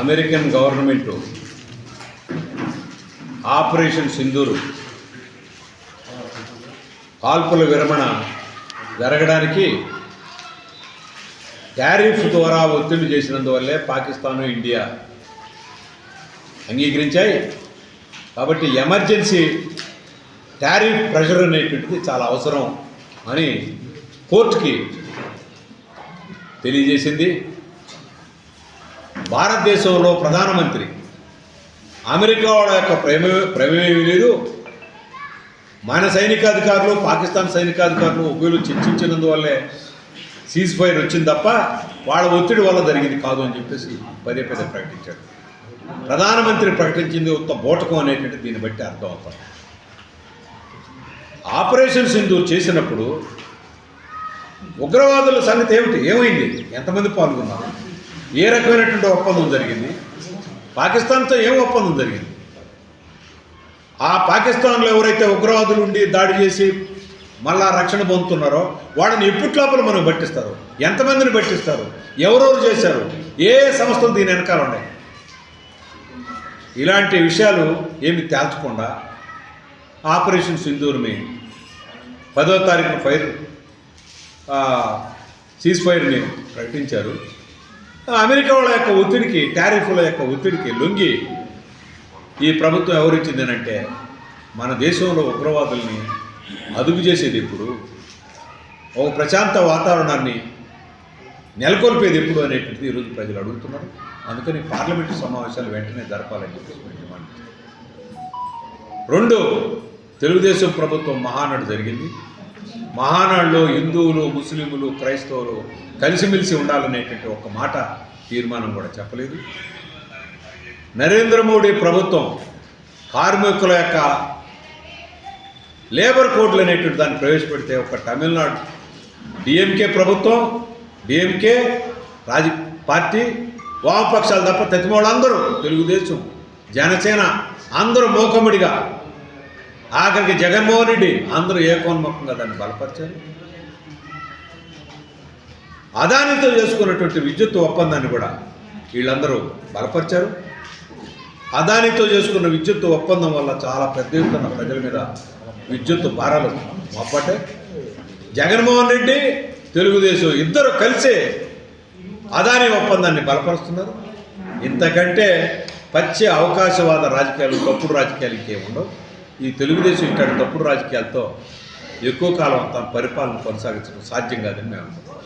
American government operation Sindoor కాల్పుల విరమణ జరగడానికి టారిఫ్ ద్వారా ఒత్తిడి చేసినందువల్లే పాకిస్తాన్ ఇండియా అంగీకరించాయి. కాబట్టి ఎమర్జెన్సీ టారిఫ్ ప్రెషర్ అనేటువంటిది చాలా అవసరం అని కోర్టుకి తెలియజేసింది. భారతదేశంలో ప్రధానమంత్రి. అమెరికా వాళ్ళ యొక్క ప్రేమ ప్రమేయం లేదు. మన సైనికాధికారులు పాకిస్తాన్ సైనికాధికారులు ఉభయలు చర్చించినందువల్లే సీజ్ ఫైర్ వచ్చింది తప్ప వాళ్ళ ఒత్తిడి వల్ల జరిగింది కాదు అని చెప్పేసి పదే పదే ప్రకటించాడు ప్రధానమంత్రి ప్రకటించింది ఉత్త బోటకం అనేటువంటి దీన్ని బట్టి అర్థం అవుతాం ఆపరేషన్ సింధు చేసినప్పుడు ఉగ్రవాదుల సంగతి ఏమిటి? ఏమైంది? ఎంతమంది పాల్గొన్నారు? ఏ రకమైనటువంటి ఒప్పందం జరిగింది? పాకిస్తాన్తో ఏం ఒప్పందం జరిగింది? ఆ పాకిస్తాన్లో ఎవరైతే ఉగ్రవాదులు ఉండి దాడి చేసి మళ్ళా రక్షణ పొందుతున్నారో వాళ్ళని ఎప్పట్లోపల మనం పట్టిస్తారు? ఎంతమందిని పట్టిస్తారు? ఎవరెవరు చేశారు? ఏ సంస్థలు దీని వెనకాల ఉన్నాయి? ఇలాంటి విషయాలు ఏమి తేల్చకుండా ఆపరేషన్ సింధూర్ని పదో తారీఖున ఫైర్ సీజ్ ఫైర్ని ప్రకటించారు. అమెరికా వాళ్ళ యొక్క ఒత్తిడికి టారిఫ్ల యొక్క ఒత్తిడికి లొంగి ఈ ప్రభుత్వం ఎవరిచ్చిందనంటే మన దేశంలో ఉగ్రవాదుల్ని అదుపు చేసేది ఎప్పుడు? ఒక ప్రశాంత వాతావరణాన్ని నెలకొల్పేది ఎప్పుడు అనేటువంటిది ఈరోజు ప్రజలు అడుగుతున్నారు. అందుకని పార్లమెంటు సమావేశాలు వెంటనే జరపాలని చెప్పేసి మేము డిమాండ్ రెండు తెలుగుదేశం ప్రభుత్వం మహానాడు జరిగింది. మహానాడులో హిందువులు ముస్లింలు క్రైస్తవులు కలిసిమెలిసి ఉండాలనేటువంటి ఒక మాట తీర్మానం కూడా చెప్పలేదు. నరేంద్ర మోడీ ప్రభుత్వం కార్మికుల యొక్క లేబర్ కోడ్లు అనేటువంటి దాన్ని ప్రవేశపెడితే ఒక తమిళనాడు డిఎంకే ప్రభుత్వం డిఎంకే రాజ పార్టీ వామపక్షాలు తప్ప తతిమోళ్ళందరూ తెలుగుదేశం జనసేన అందరూ మోకముడిగా ఆఖరికి జగన్మోహన్ రెడ్డి అందరూ ఏకోన్ముఖంగా దాన్ని బలపరిచారు? అదానితో చేసుకున్నటువంటి విద్యుత్ ఒప్పందాన్ని కూడా వీళ్ళందరూ బలపరిచారు. అదానితో చేసుకున్న విద్యుత్ ఒప్పందం వల్ల చాలా పెద్ద ఎత్తున ప్రజల మీద విద్యుత్ భారాలు మోపట్టే జగన్మోహన్ రెడ్డి తెలుగుదేశం ఇద్దరు కలిసే అదాని ఒప్పందాన్ని బలపరుస్తున్నారు. ఇంతకంటే పచ్చి అవకాశవాద రాజకీయాలు తప్పుడు రాజకీయాలు ఇంకేముండవు ఈ తెలుగుదేశం ఇట్లాంటి తప్పుడు రాజకీయాలతో ఎక్కువ కాలం తన పరిపాలన కొనసాగించడం సాధ్యం కాదని మేము అనుకుంటున్నాం